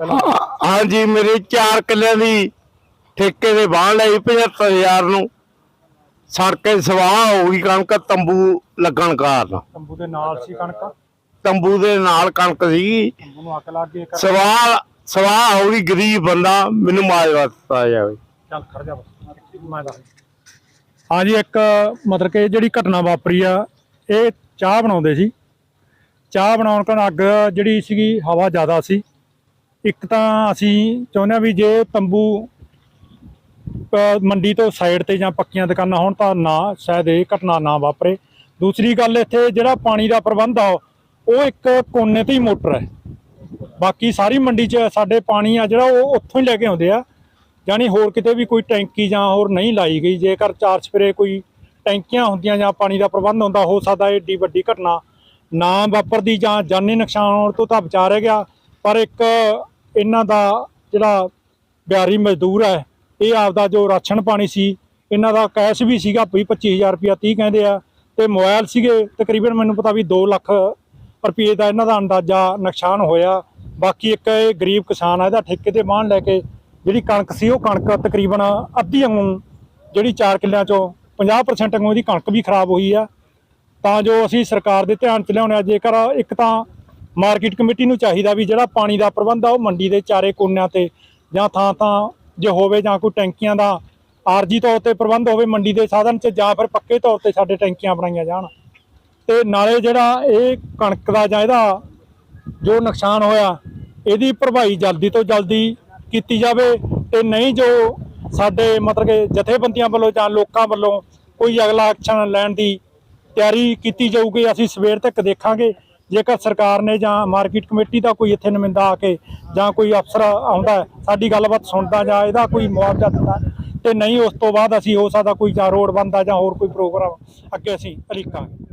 ਹਾਂਜੀ ਮੇਰੇ 4 ਕਿੱਲਿਆਂ ਦੀ ਠੇਕੇ ਦੇ ਬਾਣ ਲਈ 75000 ਨੂੰ। ਸੜਕੇ ਸਵਾਹ ਹੋ ਗਈ ਕਣਕ ਤੰਬੂ ਲੱਗਣ ਕਾਰਨ। ਤੰਬੂ ਦੇ ਨਾਲ ਸੀ ਕਣਕ? ਤੰਬੂ ਦੇ ਨਾਲ ਕਣਕ ਸੀ ਤੰਬੂ ਨੂੰ ਅੱਗ ਲੱਗ ਗਈ ਕਰ ਸਵਾਹ ਸਵਾਹ ਹੋ ਗਈ ਗਰੀਬ ਬੰਦਾ ਮੈਨੂੰ ਮਾਜਵਾ ਦਿੱਤਾ ਜਾਵੇ। ਚੱਲ ਖੜ ਜਾ ਬਸ। ਮੈਂ ਦੱਸ ਹਾਂਜੀ ਇੱਕ ਮਤਲਬ ਕਿ ਜਿਹੜੀ ਘਟਨਾ ਵਾਪਰੀ ਆ ਇਹ ਚਾਹ ਬਣਾਉਂਦੇ ਸੀ। ਚਾਹ ਬਣਾਉਣ ਕਾਰਨ ਅੱਗ ਜਿਹੜੀ ਸੀਗੀ ਹਵਾ ਜ਼ਿਆਦਾ ਸੀ। ਇੱਕ ਤਾਂ ਅਸੀਂ ਚਾਹੁੰਦੇ ਹਾਂ ਵੀ ਜੇ ਤੰਬੂ ਮੰਡੀ ਤੋਂ ਸਾਈਡ ਤੇ ਜਾਂ ਪੱਕੀਆਂ ਦੁਕਾਨਾਂ ਹੋਣ ਤਾਂ ਨਾ, ਸ਼ਾਇਦ ਇਹ ਘਟਨਾ ਨਾ ਵਾਪਰੇ। ਦੂਸਰੀ ਗੱਲ ਇੱਥੇ ਜਿਹੜਾ ਪਾਣੀ ਦਾ ਪ੍ਰਬੰਧ ਆ, ਉਹ ਇੱਕ ਕੋਨੇ ਤੇ ਹੀ ਮੋਟਰ ਹੈ। ਬਾਕੀ ਸਾਰੀ ਮੰਡੀ 'ਚ ਸਾਡੇ ਪਾਣੀ ਆ ਜਿਹੜਾ, ਉਹ ਉੱਥੋਂ ਹੀ ਲੈ ਕੇ ਆਉਂਦੇ ਆ। ਯਾਨੀ ਹੋਰ ਕਿਤੇ ਵੀ ਕੋਈ ਟੈਂਕੀ ਜਾਂ ਹੋਰ ਨਹੀਂ ਲਾਈ ਗਈ। ਜੇਕਰ ਚਾਰ ਸਪਰੇ ਕੋਈ ਟੈਂਕੀਆਂ ਹੁੰਦੀਆਂ ਜਾਂ ਪਾਣੀ ਦਾ ਪ੍ਰਬੰਧ ਹੁੰਦਾ, ਹੋ ਸਕਦਾ ਏਡੀ ਵੱਡੀ ਘਟਨਾ ਨਾ ਵਾਪਰਦੀ ਜਾਂ ਜਾਨੀ ਨੁਕਸਾਨ ਹੋਣ ਤੋਂ ਤਾਂ ਬਚਾ ਰਹਿ ਗਿਆ। ਪਰ ਇੱਕ ਇਹਨਾਂ ਦਾ ਜਿਹੜਾ ਬਿਹਾਰੀ ਮਜ਼ਦੂਰ ਹੈ, ਇਹ ਆਪਦਾ ਜੋ ਰਾਸ਼ਨ ਪਾਣੀ ਸੀ, ਇਹਨਾਂ ਦਾ ਕੈਸ਼ ਵੀ ਸੀਗਾ ਵੀ 25000 ਰੁਪਇਆ 30 ਕਹਿੰਦੇ ਆ, ਤੇ ਮੋਬਾਈਲ ਸੀਗੇ, ਤਕਰੀਬਨ ਮੈਨੂੰ ਪਤਾ ਵੀ 2 ਲੱਖ ਰੁਪਏ ਦਾ ਇਹਨਾਂ ਦਾ ਅੰਦਾਜ਼ਾ ਨੁਕਸਾਨ ਹੋਇਆ। ਬਾਕੀ ਇੱਕ ਇਹ ਗਰੀਬ ਕਿਸਾਨ ਆ, ਇਹਦਾ ਠੇਕੇ ਤੇ ਬਾਣ ਲੈ ਕੇ ਜਿਹੜੀ ਕਣਕ ਸੀ, ਉਹ ਕਣਕ ਤਕਰੀਬਨ ਅੱਧੀ ਵਾਂਗੂ ਜਿਹੜੀ 4 ਕਿੱਲਿਆਂ ਚੋਂ 50% ਵਾਂਗੂ ਇਹਦੀ ਕਣਕ ਵੀ ਖਰਾਬ ਹੋਈ ਆ। ਤਾਂ ਜੋ ਅਸੀਂ ਸਰਕਾਰ ਦੇ ਧਿਆਨ ਚ ਲਿਆਉਣੇ ਆ, ਜੇਕਰ ਇੱਕ ਤਾਂ ਮਾਰਕੀਟ ਕਮੇਟੀ ਨੂੰ ਚਾਹੀਦਾ ਵੀ ਜਿਹੜਾ ਪਾਣੀ ਦਾ ਪ੍ਰਬੰਧ ਆ ਉਹ ਮੰਡੀ ਦੇ ਚਾਰੇ ਕੋਨਿਆਂ ਤੇ ਜਾਂ ਥਾਂ ਥਾਂ ਜੇ ਹੋਵੇ ਜਾਂ ਕੋਈ ਟੈਂਕੀਆਂ ਦਾ ਆਰਜੀ ਤੌਰ ਤੇ ਪ੍ਰਬੰਧ ਹੋਵੇ ਮੰਡੀ ਦੇ ਸਾਧਨ 'ਚ ਜਾਂ ਫਿਰ ਪੱਕੇ ਤੌਰ ਤੇ ਸਾਡੇ ਟੈਂਕੀਆਂ ਬਣਾਈਆਂ ਜਾਣ। ਤੇ ਨਾਲੇ ਜਿਹੜਾ ਇਹ ਕਣਕ ਦਾ ਜਾਂ ਇਹਦਾ ਜੋ ਨੁਕਸਾਨ ਹੋਇਆ, ਇਹਦੀ ਭਰਪਾਈ ਜਲਦੀ ਤੋਂ ਜਲਦੀ ਕੀਤੀ ਜਾਵੇ ਤੇ ਨਹੀਂ ਜੋ ਸਾਡੇ ਮਤਲਬ ਕਿ ਜਥੇਬੰਦੀਆਂ ਵੱਲੋਂ ਜਾਂ ਲੋਕਾਂ ਵੱਲੋਂ ਕੋਈ ਅਗਲਾ ਐਕਸ਼ਨ ਲੈਣ ਦੀ ਤਿਆਰੀ ਕੀਤੀ ਜਾਊਗੀ, ਅਸੀਂ ਸਵੇਰ ਤੱਕ ਦੇਖਾਂਗੇ। ਜੇਕਰ ਸਰਕਾਰ ਨੇ ਜਾਂ ਮਾਰਕੀਟ ਕਮੇਟੀ ਦਾ ਕੋਈ ਇੱਥੇ ਨੁਮਾਇੰਦਾ ਆ ਕੇ ਜਾਂ ਕੋਈ ਅਫਸਰ ਆਉਂਦਾ ਸਾਡੀ ਗੱਲਬਾਤ ਸੁਣਦਾ ਜਾਂ ਇਹਦਾ ਕੋਈ ਮੁਆਵਜ਼ਾ ਦਿੰਦਾ ਤੇ ਨਹੀਂ ਉਸ ਤੋਂ ਬਾਅਦ ਅਸੀਂ ਹੋ ਸਕਦਾ ਕੋਈ ਜਾਂ ਰੋਡ ਬਣਦਾ ਜਾਂ ਹੋਰ ਕੋਈ ਪ੍ਰੋਗਰਾਮ ਅੱਗੇ ਅਸੀਂ ਅਲੀਕਾਂਗੇ।